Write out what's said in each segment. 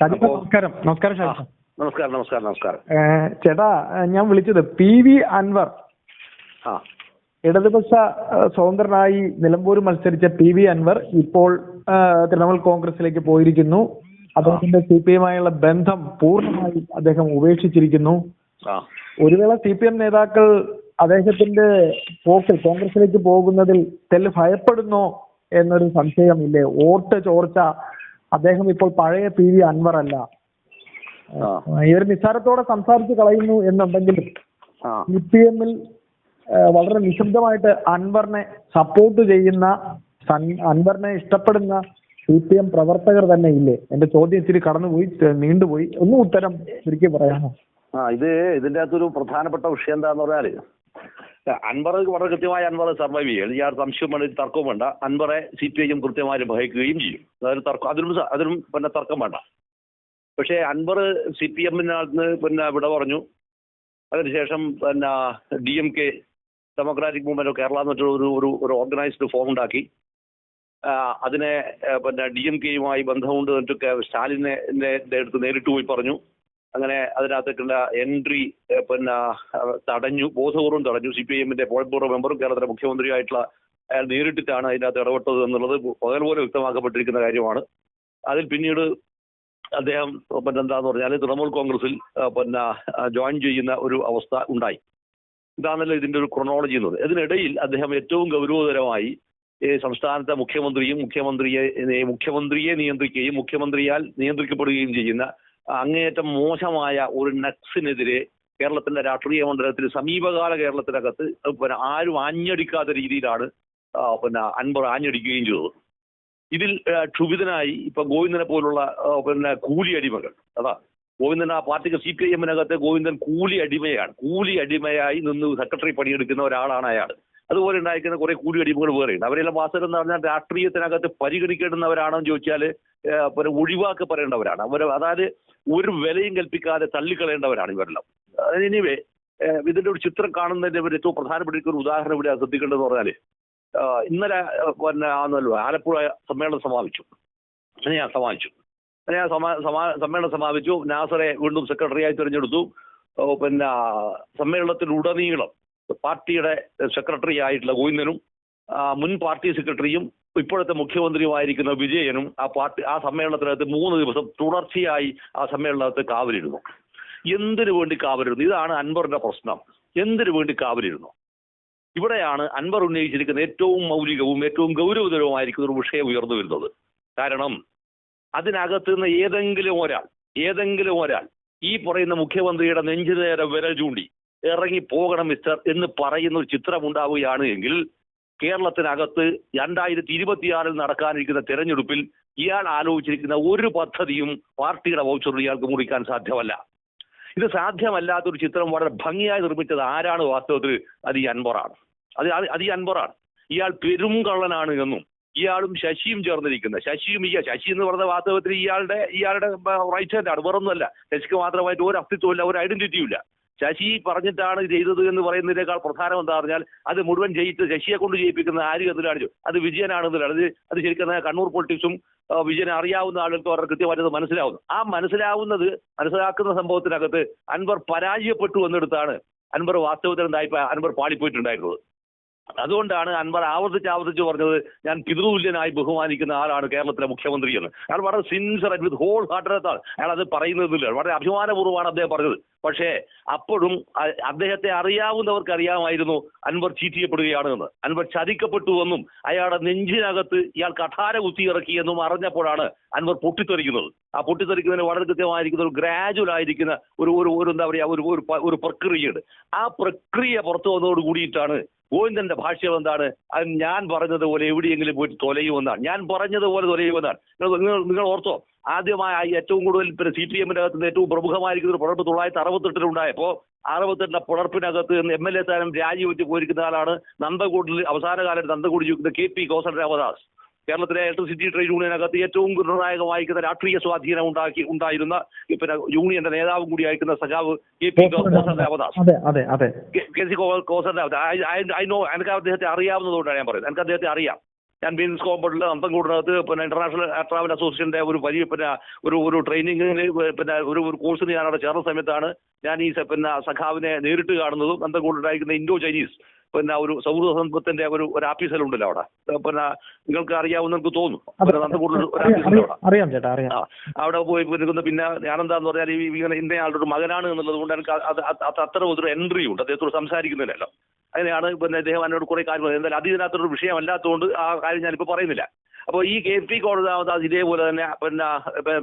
നമസ്കാരം. നമസ്കാരം നമസ്കാരം നമസ്കാരം നമസ്കാരം. ചേട്ടാ ഞാൻ വിളിച്ചത് പി വി അൻവർ. ഇടതുപക്ഷ സ്വതന്ത്രനായി നിലമ്പൂർ മത്സരിച്ച പി വി അൻവർ ഇപ്പോൾ തൃണമൂൽ കോൺഗ്രസിലേക്ക് പോയിരിക്കുന്നു. അദ്ദേഹത്തിന്റെ സി പി എമ്മായുള്ള ബന്ധം പൂർണമായി അദ്ദേഹം ഉപേക്ഷിച്ചിരിക്കുന്നു. ആ. ഒരു വേള സി പി എം നേതാക്കൾ അദ്ദേഹത്തിന്റെ പോക്കിൽ കോൺഗ്രസിലേക്ക് പോകുന്നതിൽ തെല്ല് ഭയപ്പെടുന്നോ എന്നൊരു സംശയമില്ലേ? വോട്ട് ചോർച്ച അദ്ദേഹം ഇപ്പോൾ പഴയ പി വി അൻവർ അല്ല. ഇവർ നിസ്സാരത്തോടെ സംസാരിച്ചു കളയുന്നു എന്നുണ്ടെങ്കിലും സി പി എമ്മിൽ വളരെ നിശബ്ദമായിട്ട് അൻവറിനെ സപ്പോർട്ട് ചെയ്യുന്ന അൻവറിനെ ഇഷ്ടപ്പെടുന്ന സി പി എം പ്രവർത്തകർ തന്നെ ഇല്ലേ? എന്റെ ചോദ്യം ഇച്ചിരി കടന്നുപോയി നീണ്ടുപോയി. ഒന്നും ഉത്തരം ചുരുക്കി പറയാമോ? ആ ഇത് ഇതിന്റെ അകത്തൊരു പ്രധാനപ്പെട്ട വിഷയം എന്താന്ന് പറഞ്ഞാൽ അൻവർ വളരെ കൃത്യമായി അൻവർ സർവൈവ് ചെയ്യും. യാതൊരു സംശയം വേണ്ട തർക്കവും വേണ്ട. അൻവറെ സി പി ഐ എം കൃത്യമായി ബഹിക്കുകയും ചെയ്യും. അതൊരു തർക്കം അതിനും അതിനും പിന്നെ തർക്കം വേണ്ട. പക്ഷേ അൻവർ സി പി എമ്മിനകത്ത് പിന്നെ വിട പറഞ്ഞു. അതിനുശേഷം പിന്നെ D M K democratic movement Kerala എന്ന് ഒരു ഒരു ഓർഗനൈസ്ഡ് ഫോം ഉണ്ടാക്കി. അതിനെ പിന്നെ ഡി എം കെയുമായി ബന്ധമുണ്ട് എന്നിട്ട് സ്റ്റാലിനെ അടുത്ത് നേരിട്ട് പോയി പറഞ്ഞു. അങ്ങനെ അതിനകത്തേക്കുള്ള എൻട്രി പിന്നെ തടഞ്ഞു ബോധപൂർവം തടഞ്ഞു സി പി ഐ എമ്മിന്റെ പോളിറ്റ് ബ്യൂറോ മെമ്പറും കേരളത്തിലെ മുഖ്യമന്ത്രിയായിട്ടുള്ള അയാൾ നേരിട്ടിട്ടാണ് അതിനകത്ത് ഇടപെട്ടത് എന്നുള്ളത് പകൽ പോലെ വ്യക്തമാക്കപ്പെട്ടിരിക്കുന്ന കാര്യമാണ്. അതിൽ പിന്നീട് അദ്ദേഹം പിന്നെ എന്താന്ന് പറഞ്ഞാൽ തൃണമൂൽ കോൺഗ്രസിൽ പിന്നെ ജോയിൻ ചെയ്യുന്ന ഒരു അവസ്ഥ ഉണ്ടായി. ഇതാണല്ലോ ഇതിന്റെ ഒരു ക്രൊണോളജി എന്നത് ഇതിനിടയിൽ അദ്ദേഹം ഏറ്റവും ഗൗരവതരമായി സംസ്ഥാനത്തെ മുഖ്യമന്ത്രിയും മുഖ്യമന്ത്രിയെ മുഖ്യമന്ത്രിയെ നിയന്ത്രിക്കുകയും മുഖ്യമന്ത്രിയാൽ നിയന്ത്രിക്കപ്പെടുകയും ചെയ്യുന്ന അങ്ങേയറ്റം മോശമായ ഒരു നക്സിനെതിരെ കേരളത്തിന്റെ രാഷ്ട്രീയ മണ്ഡലത്തിൽ സമീപകാല കേരളത്തിനകത്ത് പിന്നെ ആരും ആഞ്ഞടിക്കാത്ത രീതിയിലാണ് പിന്നെ അൻവർ ആഞ്ഞടിക്കുകയും ചെയ്തത്. ഇതിൽ ക്ഷുഭിതനായി ഇപ്പൊ ഗോവിന്ദനെ പോലുള്ള പിന്നെ കൂലി അടിമകൾ അതാ ഗോവിന്ദൻ ആ പാർട്ടിക്ക് സി പി ഐ എമ്മിനകത്ത് ഗോവിന്ദൻ കൂലി അടിമയാണ്. കൂലി അടിമയായി നിന്ന് സെക്രട്ടറി പണിയെടുക്കുന്ന ഒരാളാണ് അയാൾ. അതുപോലെ ഉണ്ടായിരിക്കുന്ന കുറെ കൂടിയടിമകൾ വേറെയുണ്ട്. അവരെല്ലാം വാസ്തവം എന്ന് പറഞ്ഞാൽ രാഷ്ട്രീയത്തിനകത്ത് പരിഗണിക്കേണ്ടുന്നവരാണെന്ന് ചോദിച്ചാൽ പിന്നെ ഒഴിവാക്കപ്പെടേണ്ടവരാണ് അവർ അതായത് ഒരു വിലയും കൽപ്പിക്കാതെ തള്ളിക്കളയേണ്ടവരാണ് ഇവരെല്ലാം. എനിവേ ഇതിന്റെ ഒരു ചിത്രം കാണുന്നതിന്റെ ഒരു ഏറ്റവും പ്രധാനപ്പെട്ട ഒരു ഉദാഹരണം ഇവിടെ ശ്രദ്ധിക്കേണ്ടതെന്ന് പറഞ്ഞാൽ ആ, ഇന്നലെ പിന്നെ ആണല്ലോ ആലപ്പുഴ സമ്മേളനം സമാപിച്ചു. അങ്ങനെ ഞാൻ സമാപിച്ചു. അങ്ങനെ ഞാൻ സമാ സമാ- സമ്മേളനം സമാപിച്ചു. നാസറെ വീണ്ടും സെക്രട്ടറിയായി തിരഞ്ഞെടുത്തു. പിന്നെ സമ്മേളനത്തിലുടനീളം പാർട്ടിയുടെ സെക്രട്ടറി ആയിട്ടുള്ള ഗോവിന്ദനും മുൻ പാർട്ടി സെക്രട്ടറിയും ഇപ്പോഴത്തെ മുഖ്യമന്ത്രിയുമായിരിക്കുന്ന വിജയനും ആ പാർട്ടി ആ സമ്മേളനത്തിനകത്ത് മൂന്ന് ദിവസം തുടർച്ചയായി ആ സമ്മേളനത്തെ കാവലിരുന്നു. എന്തിനു വേണ്ടി കാവലിരുന്നു? ഇതാണ് അൻവറിന്റെ പ്രശ്നം. എന്തിനു വേണ്ടി കാവലിരുന്നു? ഇവിടെയാണ് അൻവർ ഉന്നയിച്ചിരിക്കുന്ന ഏറ്റവും മൗലികവും ഏറ്റവും ഗൗരവതരവുമായിരിക്കുന്ന ഒരു വിഷയം ഉയർന്നു വരുന്നത്. കാരണം അതിനകത്ത് നിന്ന് ഏതെങ്കിലും ഒരാൾ ഏതെങ്കിലും ഒരാൾ ഈ പറയുന്ന മുഖ്യമന്ത്രിയുടെ നെഞ്ചു നേരെ വിരൽ ചൂണ്ടി ഇറങ്ങി പോകണം മിസ്റ്റർ എന്ന് പറയുന്ന ഒരു ചിത്രം ഉണ്ടാവുകയാണ് എങ്കിൽ കേരളത്തിനകത്ത് രണ്ടായിരത്തി ഇരുപത്തിയാറിൽ നടക്കാനിരിക്കുന്ന തെരഞ്ഞെടുപ്പിൽ ഇയാൾ ആലോചിച്ചിരിക്കുന്ന ഒരു പദ്ധതിയും പാർട്ടിയുടെ വൗച്ചറിൽ ഇയാൾക്ക് മുറിക്കാൻ സാധ്യമല്ല. ഇത് സാധ്യമല്ലാത്തൊരു ചിത്രം വളരെ ഭംഗിയായി നിർമ്മിച്ചത് ആരാണ് വാസ്തവത്തിൽ? അത് ഈ അൻവറാണ്. അത് അത് ഈ അൻവറാണ്. ഇയാൾ പെരും കള്ളനാണ് എന്നും ഇയാളും ശശിയും ചേർന്നിരിക്കുന്ന ശശിയും ഇയാൾ ശശി എന്ന് പറഞ്ഞ വാസ്തവത്തിൽ ഇയാളുടെ ഇയാളുടെ റൈറ്റ് ഹാൻഡ് ആണ്. വേറൊന്നുമല്ല. ശശിക്ക് മാത്രമായിട്ട് ഒരു അസ്തിത്വമില്ല ഒരു ഐഡന്റിറ്റിയും ഇല്ല. ശശി പറഞ്ഞിട്ടാണ് ചെയ്തത് എന്ന് പറയുന്നതിനേക്കാൾ പ്രധാനം എന്താ പറഞ്ഞാൽ അത് മുഴുവൻ ജയിച്ച് ശശിയെ കൊണ്ട് ജയിപ്പിക്കുന്ന ആര് എന്നതിലാണ് അത് വിജയനാണെന്നതിലാണ് അത് അത് ശരിക്കും കണ്ണൂർ പൊളിറ്റിക്സും വിജയനെ അറിയാവുന്ന ആളുകൾക്ക് അവരുടെ കൃത്യമായിട്ട് മനസ്സിലാവുന്നു. ആ മനസ്സിലാവുന്നത് മനസ്സിലാക്കുന്ന സംഭവത്തിനകത്ത് അൻവർ പരാജയപ്പെട്ടു എന്നെടുത്താണ് അൻവർ വാസ്തവത്തിൽ എന്തായി അൻവർ പാളിപ്പോയിട്ടുണ്ടായിരുന്നത്. അതുകൊണ്ടാണ് അൻവർ ആവർത്തിച്ച് ആവർത്തിച്ച് പറഞ്ഞത് ഞാൻ പിതൃതുല്യനായി ബഹുമാനിക്കുന്ന ആളാണ് കേരളത്തിലെ മുഖ്യമന്ത്രി എന്ന്. അയാൾ വളരെ സിൻസർ വിത്ത് ഹോൾ ഹാർട്ടഡ് അയാൾ അത് പറയുന്നതില്ല വളരെ അഭിമാനപൂർവമാണ് അദ്ദേഹം പറഞ്ഞത്. പക്ഷേ അപ്പോഴും അദ്ദേഹത്തെ അറിയാവുന്നവർക്ക് അറിയാമായിരുന്നു അൻവർ ചീറ്റിയപ്പെടുകയാണ് എന്ന്. അൻവർ ചതിക്കപ്പെട്ടു എന്നും അയാളുടെ നെഞ്ചിനകത്ത് ഇയാൾ കഠാര കുത്തിയിറക്കി എന്നും അറിഞ്ഞപ്പോഴാണ് അൻവർ പൊട്ടിത്തെറിക്കുന്നത്. ആ പൊട്ടിത്തെറിക്കുന്നതിന് വളരെ കൃത്യമായിരിക്കുന്ന ഒരു ഗ്രാജുവൽ ആയിരിക്കുന്ന ഒരു ഒരു എന്താ പറയുക ഒരു ഒരു പ്രക്രിയയുണ്ട്. ആ പ്രക്രിയ പുറത്തു വന്നതോട് കൂടിയിട്ടാണ് ഗോവിന്ദന്റെ ഭാഷ്യം എന്താണ്? അത് ഞാൻ പറഞ്ഞതുപോലെ എവിടെയെങ്കിലും പോയിട്ട് തൊലയുമെന്നാണ്. ഞാൻ പറഞ്ഞതുപോലെ തൊലയുമെന്നാണ്. നിങ്ങൾ നിങ്ങൾ- ഓർത്തോ ആദ്യമായി ഏറ്റവും കൂടുതൽ പിന്നെ സി പി എമ്മിന്റെ അകത്ത് ഏറ്റവും പ്രമുഖമായിരിക്കുന്ന ഒരു പുഴപ്പ് തൊള്ളായിരത്തി അറുപത്തെട്ടിൽ ഉണ്ടായപ്പോ അറുപത്തെട്ടിന്റെ പുഴപ്പിനകത്ത് എം എൽ എ സ്ഥാനം രാജിവെച്ച് പോയിരിക്കുന്ന ആളാണ് നന്ദകൂടിൽ അവസാന കാലത്ത് നന്ദകൂടി ജീവിക്കുന്ന കെ പി കോസൽ രാമദാസ്. കേരളത്തിലെ ഇലക്ട്രിസിറ്റി ട്രേഡ് യൂണിയനകത്ത് ഏറ്റവും നിർണായകമായിരിക്കുന്ന രാഷ്ട്രീയ സ്വാധീനം ഉണ്ടാക്കി ഉണ്ടായിരുന്ന പിന്നെ യൂണിയന്റെ നേതാവും കൂടിയായിരിക്കുന്ന സഖാവ് കെ പി കോസറിന്റെ അതെ കെ- സി കോസറിന്റെ അവസ്ഥ ഐ നോ എനിക്ക് അദ്ദേഹത്തെ അറിയാവുന്നതുകൊണ്ടാണ് ഞാൻ പറയുന്നത്. എനിക്ക് അദ്ദേഹത്തെ അറിയാം. ഞാൻ മീൻസ് കോമ്പൗണ്ടിൽ അന്തംകൂടിനകത്ത് പിന്നെ ഇന്റർനാഷണൽ ട്രാവൽ അസോസിയേഷന്റെ ഒരു വലിയ പിന്നെ ഒരു ഒരു ട്രെയിനിങ്ങിന് പിന്നെ ഒരു ഒരു കോഴ്സിന് ഞാൻ അവിടെ ചേർന്ന സമയത്താണ് ഞാൻ ഈ പിന്നെ സഖാവിനെ നേരിട്ട് കാണുന്നതും അന്തംകൂടുണ്ടായിരിക്കുന്ന ഇൻഡോ ചൈനീസ് പിന്നെ ഒരു സൗഹൃദ സംഘത്തിന്റെ ഒരു ഒരു ഉണ്ടല്ലോ അവിടെ. പിന്നെ നിങ്ങൾക്ക് അറിയാവുന്ന എനിക്ക് പിന്നെ ഒരു അറിയാം, അവിടെ അറിയാം, അറിയാം ചേട്ടാ അറിയാം. ആ അവിടെ പോയി നിൽക്കുന്ന പിന്നെ ഞാനെന്താന്ന് പറഞ്ഞാൽ ഈ ഇങ്ങനെ ഇന്ന ആളുടെ ഒരു മകനാണ് എന്നുള്ളത് കൊണ്ട് എനിക്ക് അത് അത് അത് അത്ര ഒരു എൻട്രി ഉണ്ട്. അദ്ദേഹത്തോട് സംസാരിക്കുന്നില്ലല്ലോ. അങ്ങനെയാണ് പിന്നെ അദ്ദേഹം എന്നോട് കുറെ കാര്യം പറഞ്ഞത്. എന്തായാലും അത് ഇതിനകത്തൊരു വിഷയമല്ലാത്തതുകൊണ്ട് ആ കാര്യം ഞാനിപ്പോൾ പറയുന്നില്ല. അപ്പോൾ ഈ കെ പി കോടതി ഇതേപോലെ തന്നെ പിന്നെ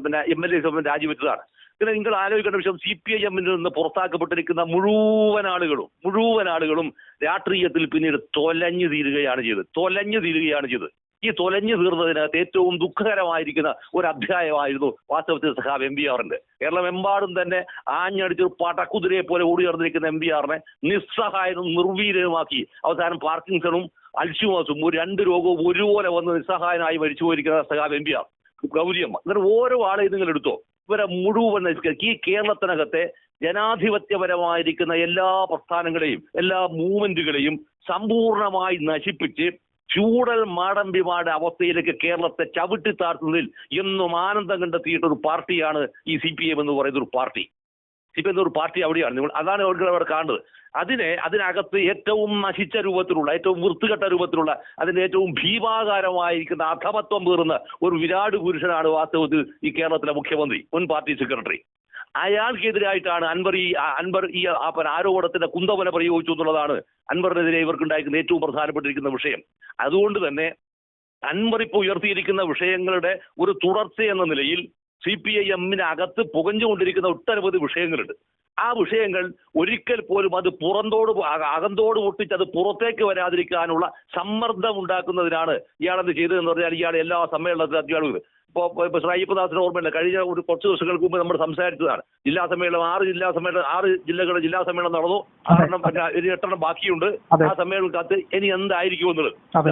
പിന്നെ എം എൽ എ രാജിവെച്ചതാണ്. പിന്നെ നിങ്ങൾ ആലോചിക്കേണ്ട വിഷയം സി പി ഐ എമ്മിൽ നിന്ന് പുറത്താക്കപ്പെട്ടിരിക്കുന്ന മുഴുവൻ ആളുകളും മുഴുവൻ ആളുകളും രാഷ്ട്രീയത്തിൽ പിന്നീട് തൊലഞ്ഞു തീരുകയാണ് ചെയ്തത്. തൊലഞ്ഞു തീരുകയാണ് ചെയ്തത്. ഈ തൊലഞ്ഞു തീർന്നതിനകത്ത് ഏറ്റവും ദുഃഖകരമായിരിക്കുന്ന ഒരു അധ്യായമായിരുന്നു വാസ്തവത്തിൽ സഹാബ് എം പി ആറിന്റെ. കേരളമെമ്പാടും തന്നെ ആഞ്ഞടിച്ച് പടക്കുതിരയെ പോലെ ഓടി നടന്നിരിക്കുന്ന എം പി ആറിനെ നിസ്സഹായനും നിർവീര്യനുമാക്കി അവസാനം പാർക്കിൻസണും അൽഷുമാസും ഒരു രണ്ട് രോഗവും ഒരുപോലെ വന്ന് നിസ്സഹായനായി മരിച്ചു പോയിരിക്കുന്ന സഹാബ് എം പി ആർ. ഗൗരിയമ്മ എന്നിട്ട് ഓരോ ആളെയും നിങ്ങൾ എടുത്തോ? ഇവരെ മുഴുവൻ നശിക്കുക ഈ കേരളത്തിനകത്തെ ജനാധിപത്യപരമായിരിക്കുന്ന എല്ലാ പ്രസ്ഥാനങ്ങളെയും എല്ലാ മൂവ്മെന്റുകളെയും സമ്പൂർണമായി നശിപ്പിച്ച് ചൂടൽ മാടമ്പിമാരുടെ അവസ്ഥയിലേക്ക് കേരളത്തെ ചവിട്ടി താഴ്ത്തുന്നതിൽ എന്നും ആനന്ദം കണ്ടെത്തിയിട്ടൊരു പാർട്ടിയാണ് ഈ സി പി എം എന്ന് പറയുന്ന ഒരു പാർട്ടി. സി പി ഒരു പാർട്ടി അവിടെയാണ് നിങ്ങൾ അതാണ് അവർ അവിടെ കാണുന്നത്. അതിനെ അതിനകത്ത് ഏറ്റവും നശിച്ച രൂപത്തിലുള്ള ഏറ്റവും വൃത്തികെട്ട രൂപത്തിലുള്ള അതിന്റെ ഏറ്റവും ഭീമാകാരമായിരിക്കുന്ന അധമത്വം പേറുന്ന ഒരു വിരാട് പുരുഷനാണ് വാസ്തവത്തിൽ ഈ കേരളത്തിലെ മുഖ്യമന്ത്രി മുൻ പാർട്ടി സെക്രട്ടറി. അയാൾക്കെതിരായിട്ടാണ് അൻവർ ഈ അൻവർ ഈ ആരോപണത്തിന്റെ കുന്തവല പ്രയോഗിച്ചു എന്നുള്ളതാണ് അൻവറിനെതിരെ ഇവർക്കുണ്ടായിരിക്കുന്ന ഏറ്റവും പ്രധാനപ്പെട്ടിരിക്കുന്ന വിഷയം. അതുകൊണ്ട് തന്നെ അൻവർ ഇപ്പോൾ ഉയർത്തിയിരിക്കുന്ന വിഷയങ്ങളുടെ ഒരു തുടർച്ച എന്ന നിലയിൽ സി പി ഐ എമ്മിനകത്ത് പുകഞ്ഞുകൊണ്ടിരിക്കുന്ന ഒട്ടനവധി വിഷയങ്ങളുണ്ട്. ആ വിഷയങ്ങൾ ഒരിക്കൽ പോലും അത് പുറന്തോട് അകന്തോട് പൊട്ടിച്ച് അത് പുറത്തേക്ക് വരാതിരിക്കാനുള്ള സമ്മർദ്ദം ഉണ്ടാക്കുന്നതിനാണ് ഇയാളെന്ത് ചെയ്തതെന്ന് പറഞ്ഞാൽ ഇയാൾ എല്ലാ സമ്മേളനത്തിലും ഇയാൾ ഇപ്പോൾ ശ്രീയപ്പദാസിന് ഓർമ്മയില്ല കഴിഞ്ഞ ഒരു കുറച്ച് ദിവസങ്ങൾക്ക് മുമ്പ് നമ്മൾ സംസാരിച്ചതാണ്. ജില്ലാ സമ്മേളനം ആറ് ജില്ലാ സമ്മേളനം ആറ് ജില്ലകളുടെ ജില്ലാ സമ്മേളനം നടന്നു. ആറെണ്ണം ഒരു എട്ടെണ്ണം ബാക്കിയുണ്ട്. ആ സമ്മേളനത്തിനകത്ത് ഇനി എന്തായിരിക്കും എന്നുള്ളത്. അത്.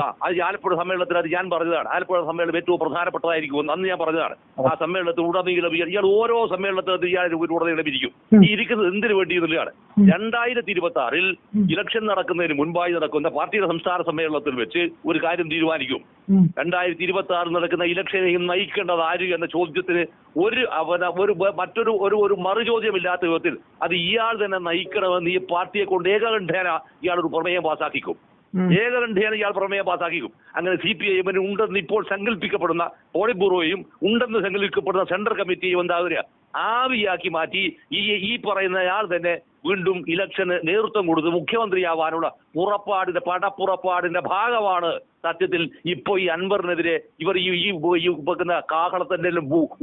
ആലപ്പുഴ സമ്മേളനത്തിൽ അത് ഞാൻ പറഞ്ഞതാണ്. ആലപ്പുഴ സമ്മേളനം ഏറ്റവും പ്രധാനപ്പെട്ടതായിരിക്കും എന്ന് അന്ന് ഞാൻ പറഞ്ഞതാണ്. ആ സമ്മേളനത്തിൽ ഉടനീളം ഇയാൾ ഇയാൾ ഓരോ സമ്മേളനത്തിൽ ഇയാൾ ഉടനീളം ഇരിക്കും. ഈ ഇരിക്കുന്നത് എന്തിനു വേണ്ടി എന്നുള്ളതാണ്. രണ്ടായിരത്തി ഇരുപത്തി ആറിൽ ഇലക്ഷൻ നടക്കുന്നതിന് മുൻപായി നടക്കുന്ന പാർട്ടിയുടെ സംസ്ഥാന സമ്മേളനത്തിൽ വെച്ച് ഒരു കാര്യം തീരുമാനിക്കും. രണ്ടായിരത്തി ഇരുപത്തി ആറിൽ നടക്കുന്ന ഇലക്ഷനെ നയിക്കേണ്ടത് ആര് എന്ന ചോദ്യത്തിന് ഒരു അവന ഒരു മറ്റൊരു ഒരു ഒരു മറുചോദ്യമില്ലാത്ത വിധത്തിൽ അത് ഇയാൾ തന്നെ നയിക്കണമെന്ന് ഈ പാർട്ടിയെ കൊണ്ട് ഏകകണ്ഠേന ഇയാൾ ഒരു പ്രമേയം പാസാക്കിക്കും. ഏകകണ്ഠേന ഇയാൾ പ്രമേയം പാസാക്കിക്കും. അങ്ങനെ സി പി ഐഎമ്മിന് ഉണ്ടെന്ന് ഇപ്പോൾ സങ്കല്പിക്കപ്പെടുന്ന പോളിറ്റ് ബ്യൂറോയും ഉണ്ടെന്ന് സങ്കല്പിക്കപ്പെടുന്ന സെൻട്രൽ കമ്മിറ്റിയും എന്താ ആവിയാക്കി മാറ്റി ഈ ഈ പറയുന്ന ആൾ തന്നെ വീണ്ടും ഇലക്ഷന് നേതൃത്വം കൊടുത്ത് മുഖ്യമന്ത്രിയാവാനുള്ള പുറപ്പാടിന്റെ പടപ്പുറപ്പാടിന്റെ ഭാഗമാണ് സത്യത്തിൽ ഇപ്പോ ഈ അൻവറിനെതിരെ ഇവർ ഈ ഈ വെക്കുന്ന കാഹളത്തിന്റെ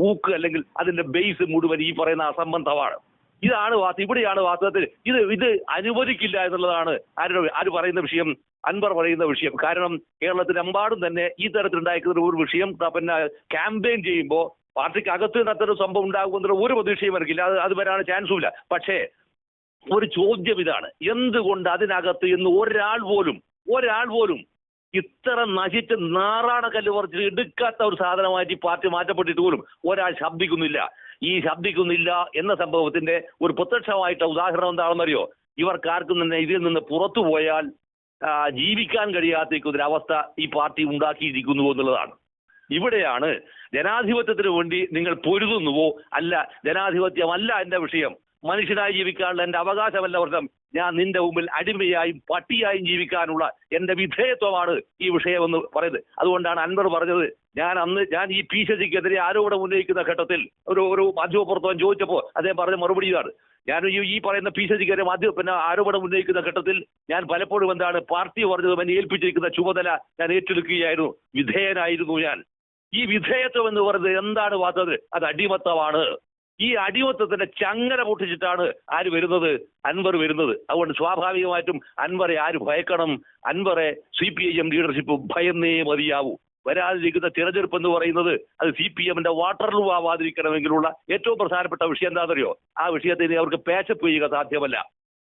ഊക്ക് അല്ലെങ്കിൽ അതിന്റെ ബേസ് മുഴുവൻ ഈ പറയുന്ന അസംബന്ധമാണ്. ഇതാണ് ഇവിടെയാണ് വാസ്തവത്തിൽ ഇത് ഇത് അനുവദിക്കില്ല എന്നുള്ളതാണ് ആരുടെ ആര് പറയുന്ന വിഷയം? അൻവർ പറയുന്ന വിഷയം. കാരണം കേരളത്തിലെമ്പാടും തന്നെ ഈ തരത്തിലുണ്ടായിരിക്കുന്ന ഒരു വിഷയം പിന്നെ ക്യാമ്പയിൻ ചെയ്യുമ്പോൾ പാർട്ടിക്ക് അകത്ത് നിന്ന് അത്തരം സംഭവം ഉണ്ടാകുമെന്നുള്ള ഒരു പ്രതീക്ഷയും എനിക്കില്ല. അത് അത് വരാൻ ചാൻസും ഇല്ല. പക്ഷേ ഒരു ചോദ്യം ഇതാണ്. എന്തുകൊണ്ട് അതിനകത്ത് ഇന്ന് ഒരാൾ പോലും ഒരാൾ പോലും ഇത്ര നശിച്ച് നാറാണ കല്ല് പറിച്ച് എടുക്കാത്ത ഒരു സാധനമായിട്ട് ഈ പാർട്ടി മാറ്റപ്പെട്ടിട്ട് പോലും ഒരാൾ ശബ്ദിക്കുന്നില്ല. ഈ ശബ്ദിക്കുന്നില്ല എന്ന സംഭവത്തിന്റെ ഒരു പ്രത്യക്ഷമായിട്ട് ഉദാഹരണം എന്താണെന്നറിയോ? ഇവർക്കാർക്കും തന്നെ ഇതിൽ നിന്ന് പുറത്തു പോയാൽ ജീവിക്കാൻ കഴിയാത്ത ഒരു അവസ്ഥ ഈ പാർട്ടി ഉണ്ടാക്കിയിരിക്കുന്നു എന്നുള്ളതാണ്. ഇവിടെയാണ് ജനാധിപത്യത്തിന് വേണ്ടി നിങ്ങൾ പൊരുതുന്നുവോ? അല്ല ജനാധിപത്യമല്ല എന്റെ വിഷയം. മനുഷ്യനായി ജീവിക്കാനുള്ള എന്റെ അവകാശമല്ല വർഷം ഞാൻ നിന്റെ മുമ്പിൽ അടിമയായും പട്ടിയായും ജീവിക്കാനുള്ള എന്റെ വിധേയത്വമാണ് ഈ വിഷയമെന്ന് പറയുന്നത്. അതുകൊണ്ടാണ് അൻവർ പറഞ്ഞത് ഞാൻ അന്ന് ഞാൻ ഈ പി ശശിക്കെതിരെ ആരോപണം ഉന്നയിക്കുന്ന ഘട്ടത്തിൽ ഒരു ഒരു മാധ്യമപ്രവർത്തകൻ ചോദിച്ചപ്പോൾ അദ്ദേഹം പറഞ്ഞ മറുപടി ഇതാണ്. ഞാൻ ഈ പറയുന്ന പി ശശിക്കെതിരെ മാധ്യമ പിന്നെ ആരോപണം ഉന്നയിക്കുന്ന ഘട്ടത്തിൽ ഞാൻ പലപ്പോഴും എന്താണ് പാർട്ടി പറഞ്ഞത് എന്നെ ഏൽപ്പിച്ചിരിക്കുന്ന ചുമതല ഞാൻ ഏറ്റെടുക്കുകയായിരുന്നു. വിധേയനായിരുന്നു ഞാൻ. ഈ വിധേയത്വം എന്ന് പറയുന്നത് എന്താണ് വാർത്തത് അത് അടിമത്തമാണ്. ഈ അടിമത്തത്തിന്റെ ചങ്ങല പൊട്ടിച്ചിട്ടാണ് ആര് വരുന്നത്? അൻവർ വരുന്നത്. അതുകൊണ്ട് സ്വാഭാവികമായിട്ടും അൻവറെ ആര് ഭയക്കണം? അൻവറെ C P I M leadership ഭയന്നേ മതിയാവൂ. വരാതിരിക്കുന്ന തിരഞ്ഞെടുപ്പ് എന്ന് പറയുന്നത് അത് സി പി എമ്മിന്റെ വാട്ടർലൂ ആവാതിരിക്കണമെങ്കിലുള്ള ഏറ്റവും പ്രധാനപ്പെട്ട വിഷയം എന്താണെന്നറിയോ? ആ വിഷയത്തെ ഇനി അവർക്ക് പേച്ചപ്പ് ചെയ്യുക സാധ്യമല്ല.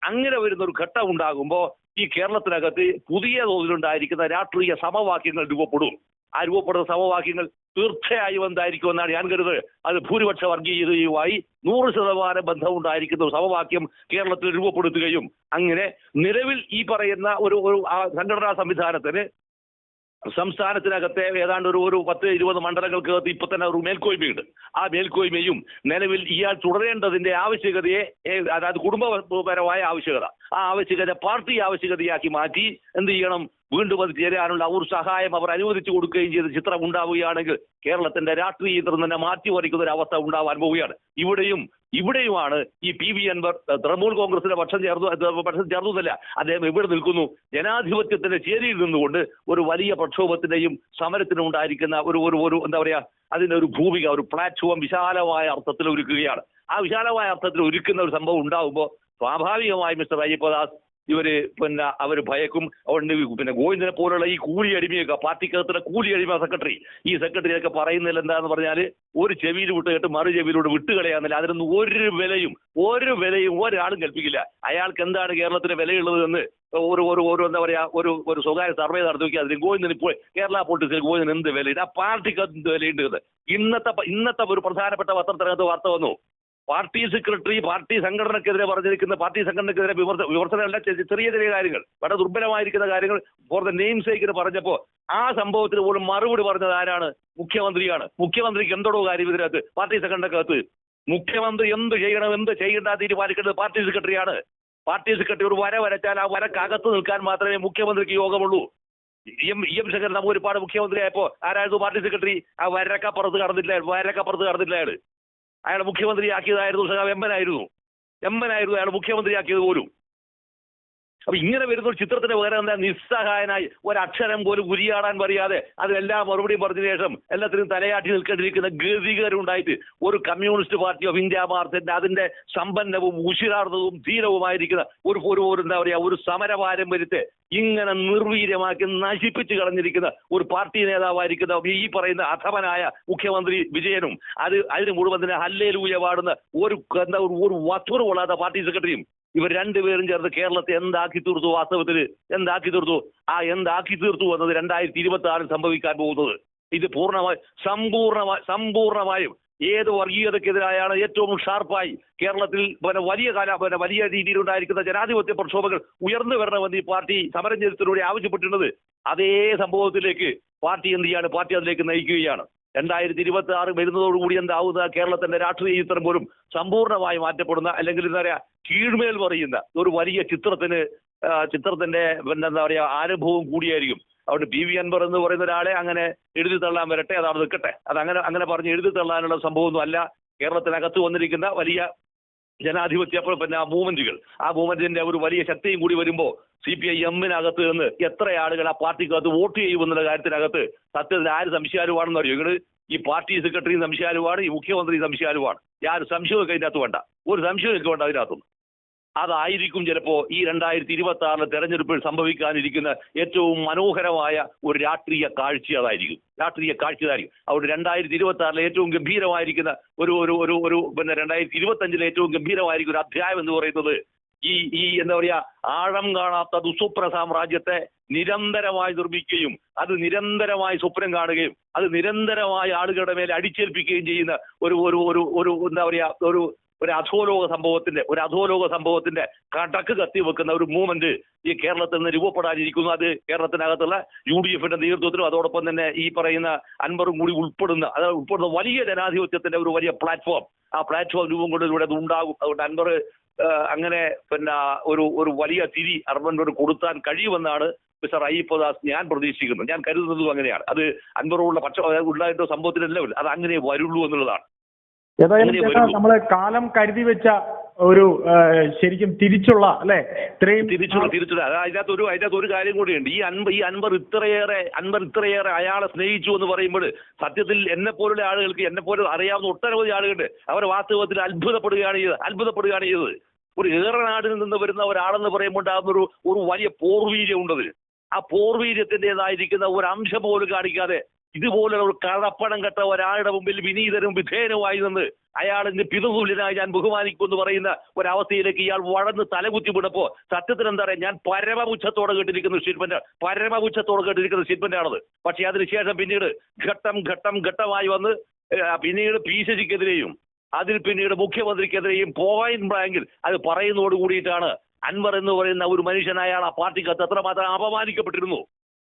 അങ്ങനെ വരുന്ന ഒരു ഘട്ടം ഉണ്ടാകുമ്പോൾ ഈ കേരളത്തിനകത്ത് പുതിയ തോതിലുണ്ടായിരിക്കുന്ന രാഷ്ട്രീയ സമവാക്യങ്ങൾ രൂപപ്പെടും. ആ രൂപപ്പെടുന്ന സമവാക്യങ്ങൾ തീർച്ചയായും എന്തായിരിക്കും എന്നാണ് ഞാൻ കരുതുന്നത്. അത് ഭൂരിപക്ഷ വർഗീയതയുമായി നൂറ് ശതമാനം ബന്ധമുണ്ടായിരിക്കുന്ന സമവാക്യം കേരളത്തിൽ രൂപപ്പെടുത്തുകയും അങ്ങനെ നിലവിൽ ഈ പറയുന്ന ഒരു ഒരു സംഘടനാ സംവിധാനത്തിന് സംസ്ഥാനത്തിനകത്തെ ഏതാണ്ട് ഒരു ഒരു പത്ത് ഇരുപത് മണ്ഡലങ്ങൾക്കകത്ത് ഇപ്പൊ തന്നെ ഒരു മേൽക്കോയ്മയുണ്ട്. ആ മേൽക്കോയ്മയും നിലവിൽ ഇയാൾ തുടരേണ്ടതിന്റെ ആവശ്യകതയെ അതായത് കുടുംബപരമായ ആവശ്യകത ആ ആവശ്യകത പാർട്ടി ആവശ്യകതയാക്കി മാറ്റി എന്ത് ചെയ്യണം? വീണ്ടും അത് ചേരാനുള്ള ഒരു സഹായം അവർ അനുവദിച്ചു കൊടുക്കുകയും ചെയ്ത ചിത്രം ഉണ്ടാവുകയാണെങ്കിൽ കേരളത്തിന്റെ രാഷ്ട്രീയ രാഷ്ട്രീയത്തിൽ തന്നെ മാറ്റിമറിക്കുന്ന ഒരു അവസ്ഥ ഉണ്ടാവാൻ പോവുകയാണ്. ഇവിടെയും ഇവിടെയുമാണ് ഈ പി വി അൻവർ തൃണമൂൽ കോൺഗ്രസിന്റെ പക്ഷം ചേർന്നു പക്ഷം ചേർന്നു എന്നല്ല അദ്ദേഹം ഇവിടെ നിൽക്കുന്നു. ജനാധിപത്യത്തിന്റെ ചേരിയിൽ നിന്നുകൊണ്ട് ഒരു വലിയ പ്രക്ഷോഭത്തിന്റെയും സമരത്തിനും ഉണ്ടായിരിക്കുന്ന ഒരു ഒരു ഒരു എന്താ പറയാ അതിന്റെ ഒരു ഭൂമിക ഒരു പ്ലാറ്റ്ഫോം വിശാലമായ അർത്ഥത്തിൽ ഒരുക്കുകയാണ്. ആ വിശാലമായ അർത്ഥത്തിൽ ഒരുക്കുന്ന ഒരു സംഭവം ഉണ്ടാകുമ്പോൾ സ്വാഭാവികമായി മിസ്റ്റർ അയ്യപ്പദാസ് ഇവർ പിന്നെ അവർ ഭയക്കും. അതുകൊണ്ട് പിന്നെ ഗോവിന്ദനെ പോലുള്ള ഈ കൂലി അടിമയൊക്കെ പാർട്ടിക്കകത്തുള്ള കൂലി അടിമ സെക്രട്ടറി ഈ സെക്രട്ടറിയൊക്കെ പറയുന്നില്ല എന്താന്ന് പറഞ്ഞാൽ ഒരു ചെവിയിൽ വിട്ട് കേട്ട് മറു ചെവിയിലൂടെ വിട്ടുകളയാന്നില്ല. അതിനൊന്നും ഒരു വിലയും ഒരു വിലയും ഒരാളും കൽപ്പിക്കില്ല. അയാൾക്ക് എന്താണ് കേരളത്തിന് വിലയുള്ളത് എന്ന് ഒരു ഒരു ഒരു എന്താ പറയാ ഒരു ഒരു സ്വകാര്യ സർവേ നടത്തി നോക്കി അതിന് ഗോവിന്ദൻ ഇപ്പോൾ കേരള പൊളിറ്റിക്സിൽ ഗോവിന്ദൻ എന്ത് വിലയുണ്ട് ആ പാർട്ടിക്ക് എന്ത് വിലയുണ്ട് ഇന്നത്തെ ഇന്നത്തെ ഒരു പ്രധാനപ്പെട്ട പത്രത്തിനകത്ത് വാർത്ത വന്നു. പാർട്ടി സെക്രട്ടറി പാർട്ടി സംഘടനക്കെതിരെ പറഞ്ഞിരിക്കുന്ന പാർട്ടി സംഘടനക്കെതിരെ വിമർശ വിമർശനമല്ല ചെറിയ ചെറിയ കാര്യങ്ങൾ. വളരെ ദുർബലമായിരിക്കുന്ന കാര്യങ്ങൾ ഫോർ ദ നെയിം സേക്കിന് പറഞ്ഞപ്പോ ആ സംഭവത്തിന് പോലും മറുപടി പറഞ്ഞത് ആരാണ്? മുഖ്യമന്ത്രിയാണ്. മുഖ്യമന്ത്രിക്ക് എന്തോടോ കാര്യം ഇതിനകത്ത്? പാർട്ടി സംഘടനക്കകത്ത്. മുഖ്യമന്ത്രി എന്ത് ചെയ്യണം എന്ത് ചെയ്യേണ്ട തീരുമാനിക്കേണ്ടത് പാർട്ടി സെക്രട്ടറിയാണ്. പാർട്ടി സെക്രട്ടറി ഒരു വര വരച്ചാൽ ആ വരക്കകത്ത് നിൽക്കാൻ മാത്രമേ മുഖ്യമന്ത്രിക്ക് യോഗമുള്ളൂ. E M E M Sankaran നമ്മൾ ഒരുപാട് മുഖ്യമന്ത്രിയായപ്പോ ആരായിരുന്നു പാർട്ടി സെക്രട്ടറി? ആ വരക്കപ്പുറത്ത് കടന്നില്ല വരക്കപ്പുറത്ത് കടന്നില്ല അയാൾ മുഖ്യമന്ത്രിയാക്കിയതായിരുന്നു സഖാവ് എമ്മനായിരുന്നു എമ്മനായിരുന്നു അയാൾ മുഖ്യമന്ത്രിയാക്കിയത് പോലും. അപ്പൊ ഇങ്ങനെ വരുന്ന ഒരു ചിത്രത്തിന് പകരം എന്താ? നിസ്സഹായനായി ഒരക്ഷരം പോലും ഉരിയാടാൻ പറയാതെ അതിനെല്ലാം മറുപടി പറഞ്ഞ ശേഷം എല്ലാത്തിനും തലയാട്ടി നിൽക്കേണ്ടിയിരിക്കുന്ന ഗതികരുണ്ടായിട്ട് ഒരു കമ്മ്യൂണിസ്റ്റ് പാർട്ടി ഓഫ് ഇന്ത്യ മാർത്തിന്റെ അതിന്റെ സമ്പന്നവും ഉശിരാർന്നതും ധീരവുമായിരിക്കുന്ന ഒരു ഒരു എന്താ പറയാ ഒരു സമര പാരമ്പര്യത്തെ ഇങ്ങനെ നിർവീര്യമാക്കി നശിപ്പിച്ചു കളഞ്ഞിരിക്കുന്ന ഒരു പാർട്ടി നേതാവായിരിക്കുന്ന ഈ പറയുന്ന അധമനായ മുഖ്യമന്ത്രി വിജയനും അത് അതിന് മുഴുവൻ തന്നെ ഹല്ലേലൂയ പാടുന്ന ഒരു എന്താ ഒരു- ഒരു വസ്തുത കൊള്ളാത്ത പാർട്ടി സെക്രട്ടറിയും ഇവർ രണ്ടുപേരും ചേർന്ന് കേരളത്തെ എന്താക്കി തീർത്തു വാസ്തവത്തിൽ? എന്താക്കി തീർത്തു? ആ എന്താക്കി തീർത്തു എന്നത് രണ്ടായിരത്തി ഇരുപത്തി ആറിൽ സംഭവിക്കാൻ പോകുന്നത്. ഇത് പൂർണമായി സമ്പൂർണമായി സമ്പൂർണമായും ഏത് വർഗീയതക്കെതിരായാണ് ഏറ്റവും ഷാർപ്പായി കേരളത്തിൽ പിന്നെ വലിയ കാല പിന്നെ വലിയ രീതിയിലുണ്ടായിരിക്കുന്ന ജനാധിപത്യ പ്രക്ഷോഭങ്ങൾ ഉയർന്നു വരണമെന്ന് ഈ പാർട്ടി സമരം ചെയ്തതിലൂടെ അതേ സംഭവത്തിലേക്ക് പാർട്ടി എന്ത് ചെയ്യാണ്? പാർട്ടി അതിലേക്ക് നയിക്കുകയാണ്. രണ്ടായിരത്തി ഇരുപത്തി ആറ് വരുന്നതോടുകൂടി എന്താവുന്ന കേരളത്തിന്റെ രാഷ്ട്രീയ ചിത്രം പോലും സമ്പൂർണമായി മാറ്റപ്പെടുന്ന അല്ലെങ്കിൽ എന്താ പറയാ കീഴ്മേൽ പറയുന്ന ഒരു വലിയ ചിത്രത്തിന് ചിത്രത്തിന്റെ പിന്നെ എന്താ പറയാ ആരംഭവും കൂടിയായിരിക്കും. അതുകൊണ്ട് പി വി അൻവർ എന്ന് പറയുന്ന ഒരാളെ അങ്ങനെ എഴുതി തള്ളാൻ വരട്ടെ അതാണ് നിൽക്കട്ടെ. അത് അങ്ങനെ അങ്ങനെ പറഞ്ഞ് എഴുതി തള്ളാനുള്ള സംഭവമൊന്നും അല്ല കേരളത്തിനകത്ത് വന്നിരിക്കുന്ന വലിയ ജനാധിപത്യ പിന്നെ മൂവ്മെന്റുകൾ. ആ മൂവ്മെന്റിന്റെ ഒരു വലിയ ശക്തിയും കൂടി വരുമ്പോൾ സി പി ഐ എമ്മിനകത്ത് നിന്ന് എത്ര ആളുകൾ ആ പാർട്ടിക്കകത്ത് വോട്ട് ചെയ്യുമെന്നുള്ള കാര്യത്തിനകത്ത് സത്യത്തിൽ ആര് സംശയാലുവാണെന്ന് അറിയോ? ഇങ്ങൾ ഈ പാർട്ടി സെക്രട്ടറി സംശയാലുവാണ് ഈ മുഖ്യമന്ത്രി സംശയാലുവാണ്. യാതൊരു സംശയമൊക്കെ അതിനകത്ത് വേണ്ട. ഒരു സംശയം എനിക്ക് വേണ്ട അതിനകത്തുനിന്ന്. അതായിരിക്കും ചിലപ്പോ ഈ രണ്ടായിരത്തി ഇരുപത്തി ആറിലെ തെരഞ്ഞെടുപ്പിൽ സംഭവിക്കാനിരിക്കുന്ന ഏറ്റവും മനോഹരമായ ഒരു രാഷ്ട്രീയ കാഴ്ച അതായിരിക്കും. രാഷ്ട്രീയ കാഴ്ചതായിരിക്കും അവിടെ രണ്ടായിരത്തി ഇരുപത്തി ആറിലെ ഏറ്റവും ഗംഭീരമായിരിക്കുന്ന ഒരു ഒരു ഒരു ഒരു പിന്നെ രണ്ടായിരത്തി ഇരുപത്തി അഞ്ചിലെ ഏറ്റവും ഗംഭീരമായിരിക്കും ഒരു അധ്യായം എന്ന് പറയുന്നത് ഈ ഈ എന്താ പറയാ ആഴം കാണാത്ത ദുസ്വപ്ന സാമ്രാജ്യത്തെ നിരന്തരമായി നിർമ്മിക്കുകയും അത് നിരന്തരമായി സ്വപ്നം കാണുകയും അത് നിരന്തരമായി ആളുകളുടെ മേലെ അടിച്ചേൽപ്പിക്കുകയും ചെയ്യുന്ന ഒരു ഒരു ഒരു എന്താ പറയാ ഒരു ഒരു അധോലോക സംഭവത്തിന്റെ ഒരു അധോലോക സംഭവത്തിന്റെ കടക്ക് കത്തി വെക്കുന്ന ഒരു മൂവ്മെന്റ് ഈ കേരളത്തിൽ നിന്ന് രൂപപ്പെടാനിരിക്കുന്നു. അത് കേരളത്തിനകത്തുള്ള യു ഡി എഫിന്റെ നേതൃത്വത്തിലും അതോടൊപ്പം തന്നെ ഈ പറയുന്ന അൻപറും കൂടി ഉൾപ്പെടുന്ന അത് ഉൾപ്പെടുന്ന വലിയ ജനാധിപത്യത്തിന്റെ ഒരു വലിയ പ്ലാറ്റ്ഫോം ആ പ്ലാറ്റ്ഫോം രൂപം കൊണ്ടതിലൂടെ അത് ഉണ്ടാകും. അതുകൊണ്ട് അൻപർ അങ്ങനെ പിന്നെ ഒരു ഒരു വലിയ തിരി അർബനോട് കൊടുത്താൻ കഴിയുമെന്നാണ് മിസ്റ്റർ അയ്യപ്പദാസ് ഞാൻ പ്രതീക്ഷിക്കുന്നത്. ഞാൻ കരുതുന്നതും അങ്ങനെയാണ്. അത് അൻപറുള്ള പക്ഷ ഉണ്ടായിട്ടോ സംഭവത്തിനല്ല അത് അങ്ങനെ വരുള്ളൂ എന്നുള്ളതാണ്. ഏതായാലും ചേട്ടാ. നമ്മൾ കാലം കരുതി വെച്ച ഒരു ശരിക്കും തിരിച്ചുള്ള അല്ലെ? ഇത്രയും തിരിച്ചുള്ള തിരിച്ചുള്ള. അത് അതിനകത്ത് ഒരു അതിനകത്ത് ഒരു കാര്യം കൂടിയുണ്ട്. ഈ അൻപ ഈ അൻപർ ഇത്രയേറെ അൻപർ ഇത്രയേറെ അയാളെ സ്നേഹിച്ചു എന്ന് പറയുമ്പോൾ സത്യത്തിൽ എന്നെ പോലുള്ള ആളുകൾക്ക് എന്നെ പോലെ അറിയാവുന്ന ഒട്ടനവധി ആളുകളുണ്ട്. അവർ വാസ്തവത്തിൽ അത്ഭുതപ്പെടുകയാണ് ചെയ്തത് അത്ഭുതപ്പെടുകയാണ് ചെയ്തത്. ഒരു ഏറെ നാടിൽ നിന്ന് വരുന്ന ഒരാളെന്ന് പറയുമ്പോൾ ഉണ്ടാകുന്ന ഒരു ഒരു വലിയ പോർവീര്യം ഉണ്ടതിന് ആ പോർവീര്യത്തിന്റെതായിരിക്കുന്ന ഒരു അംശം പോലും കാണിക്കാതെ ഇതുപോലെ ഒരു കടപ്പടം കെട്ട ഒരാളുടെ മുമ്പിൽ വിനീതനും വിധേയനുമായി നിന്ന് അയാൾ ഇന്ന് പിതൃതുല്യനായി ഞാൻ ബഹുമാനിക്കുമെന്ന് പറയുന്ന ഒരവസ്ഥയിലേക്ക് ഇയാൾ വളർന്ന് തലകുത്തി വിടപ്പോ സത്യത്തിൽ എന്താ പറയാ ഞാൻ പരമപുച്ഛത്തോടെ കേട്ടിരിക്കുന്ന സ്റ്റേറ്റ്മെന്റ്. പരമപുച്ഛത്തോടെ കേട്ടിരിക്കുന്ന സ്റ്റേറ്റ്മെന്റ് ആണത്. പക്ഷേ അതിനുശേഷം പിന്നീട് ഘട്ടം ഘട്ടം ഘട്ടമായി വന്ന് പിന്നീട് പി അതിൽ പിന്നീട് മുഖ്യമന്ത്രിക്കെതിരെയും പോയിന്റ് ബ്ലാങ്കിൽ അത് പറയുന്നതോട് കൂടിയിട്ടാണ് അൻവർ എന്ന് പറയുന്ന ഒരു മനുഷ്യനായ ആ പാർട്ടിക്കകത്ത് എത്രമാത്രം അപമാനിക്കപ്പെട്ടിരുന്നു.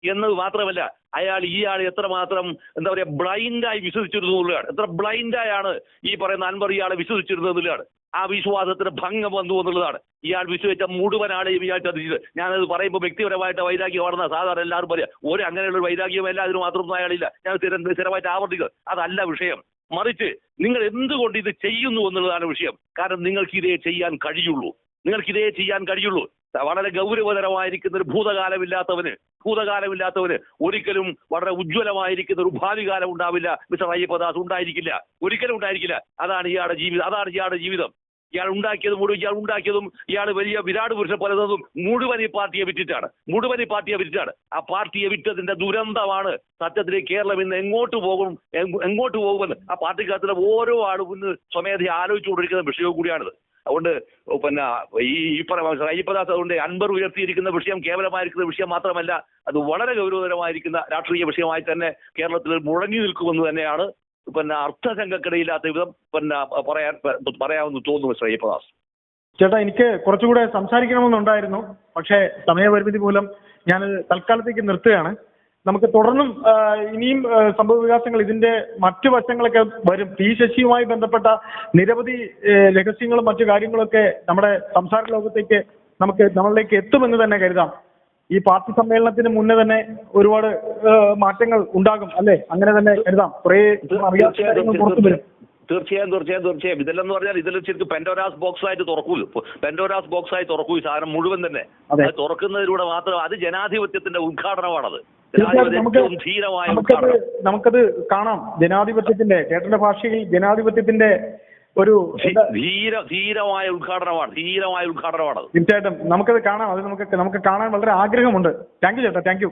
എന്നത് മാത്രമല്ല അയാൾ ഈ ഇയാൾ എത്രമാത്രം എന്താ പറയാ ബ്ലൈൻഡായി വിശ്വസിച്ചിരുന്നു എന്നുള്ളതാണ് എത്ര ബ്ലൈൻഡായാണ് ഈ പറയുന്ന അൻവർ ഇയാളെ വിശ്വസിച്ചിരുന്നത് എന്നുള്ളതാണ് ആ വിശ്വാസത്തിന് ഭംഗം വന്നു എന്നുള്ളതാണ്. ഇയാൾ വിശ്വസിച്ച മുഴുവൻ ആളെയും ഇയാൾ ചതിച്ചത്. ഞാനത് പറയുമ്പോൾ വ്യക്തിപരമായിട്ട് വൈരാഗ്യമാണെന്ന് സാധാരണ എല്ലാവരും പറയാം. ഒരു അങ്ങനെയുള്ള വൈരാഗ്യമല്ല അതിന് മാത്രമൊന്നും അയാളില്ല. ഞാൻ സ്ഥിരം സ്ഥിരമായിട്ട് ആവർത്തിക്കുക അതല്ല വിഷയം. മറിച്ച് നിങ്ങൾ എന്തുകൊണ്ട് ഇത് ചെയ്യുന്നു എന്നുള്ളതാണ് വിഷയം. കാരണം നിങ്ങൾക്ക് ഇതേ ചെയ്യാൻ കഴിയുള്ളൂ. നിങ്ങൾക്ക് ഇതേ ചെയ്യാൻ കഴിയുള്ളൂ. വളരെ ഗൗരവതരമായിരിക്കുന്ന ഒരു ഭൂതകാലമില്ലാത്തവന് ഭൂതകാലമില്ലാത്തവന് ഒരിക്കലും വളരെ ഉജ്ജ്വലമായിരിക്കുന്ന ഒരു ഭാവി കാലം ഉണ്ടാവില്ല മിസ്റ്റർ അയ്യപ്പദാസ്. ഉണ്ടായിരിക്കില്ല. ഒരിക്കലും ഉണ്ടായിരിക്കില്ല. അതാണ് ഇയാളുടെ ജീവിതം. അതാണ് ഇയാളുടെ ജീവിതം. ഇയാൾ ഉണ്ടാക്കിയത് മുഴുവൻ ഇയാൾ ഉണ്ടാക്കിയതും ഇയാൾ വലിയ വിരാട് പുരുഷൻ പലതും മുഴുവൻ ഈ പാർട്ടിയെ വിറ്റിട്ടാണ്. മുഴുവൻ ഈ പാർട്ടിയെ വിറ്റിട്ടാണ്. ആ പാർട്ടിയെ വിറ്റതിന്റെ ദുരന്തമാണ് സത്യത്തിൽ കേരളം ഇന്ന് എങ്ങോട്ട് പോകും എങ്ങോട്ട് പോകുമെന്ന് ആ പാർട്ടിക്കകത്തിലെ ഓരോ ആളും ഇന്ന് സ്വമേധ ആലോചിച്ചുകൊണ്ടിരിക്കുന്ന വിഷയവും കൂടിയാണിത്. അതുകൊണ്ട് പിന്നെ ഈ ഈ പറയുന്ന അതുകൊണ്ട് അൻപർ ഉയർത്തിയിരിക്കുന്ന വിഷയം കേവലമായിരിക്കുന്ന വിഷയം മാത്രമല്ല അത് വളരെ ഗൗരവതരമായിരിക്കുന്ന രാഷ്ട്രീയ വിഷയമായി തന്നെ കേരളത്തിൽ മുഴങ്ങി നിൽക്കുമെന്ന് തന്നെയാണ് പിന്നെ അർത്ഥശങ്കക്കിടയില്ലാത്ത വിധം പിന്നെ പറയാൻ പറയാമെന്ന് തോന്നുന്നു മിസ്റ്റർ അയ്യപ്പദാസ്. ചേട്ടാ എനിക്ക് കുറച്ചുകൂടെ സംസാരിക്കണമെന്നുണ്ടായിരുന്നു പക്ഷേ സമയപരിമിതി മൂലം ഞാനത് തൽക്കാലത്തേക്ക് നിർത്തുകയാണ്. നമുക്ക് തുടർന്നും ഇനിയും സംഭവ വികാസങ്ങൾ ഇതിന്റെ മറ്റു വശങ്ങളൊക്കെ വരും. പി ശശിയുമായി ബന്ധപ്പെട്ട നിരവധി രഹസ്യങ്ങളും മറ്റു കാര്യങ്ങളൊക്കെ നമ്മുടെ സംസാര ലോകത്തേക്ക് നമുക്ക് നമ്മളിലേക്ക് എത്തുമെന്ന് തന്നെ കരുതാം. ഈ പാർട്ടി സമ്മേളനത്തിന് മുന്നേ തന്നെ ഒരുപാട് മാറ്റങ്ങൾ ഉണ്ടാകും അല്ലെ? അങ്ങനെ തന്നെ കരുതാം. കുറെ അറിയാത്ത കാര്യങ്ങൾ പുറത്തു വരും. തീർച്ചയായും തീർച്ചയായും തീർച്ചയായും. ഇതെല്ലാം പറഞ്ഞാൽ ഇതിൽ ശരിക്കും പെൻഡോരാസ് ബോക്സ് ആയിട്ട് തുറക്കൂല്ലോ പെൻഡോരാസ് ബോക്സ് ആയി തുറക്കൂ ഈ സാധനം മുഴുവൻ തന്നെ. അത് തുറക്കുന്നതിലൂടെ മാത്രം അത് ജനാധിപത്യത്തിന്റെ ഉദ്ഘാടനമാണത്. നമുക്കത് നമുക്കത് കാണാം. ജനാധിപത്യത്തിന്റെ ചേട്ടന്റെ ഭാഷയിൽ ജനാധിപത്യത്തിന്റെ ഒരു ധീര ധീരമായ ഉദ്ഘാടനമാണ് ധീരമായ ഉദ്ഘാടനമാണ് തീർച്ചയായിട്ടും നമുക്കത് കാണാം. അത് നമുക്ക് നമുക്ക് കാണാൻ വളരെ ആഗ്രഹമുണ്ട്. താങ്ക് യു ചേട്ടാ. Thank you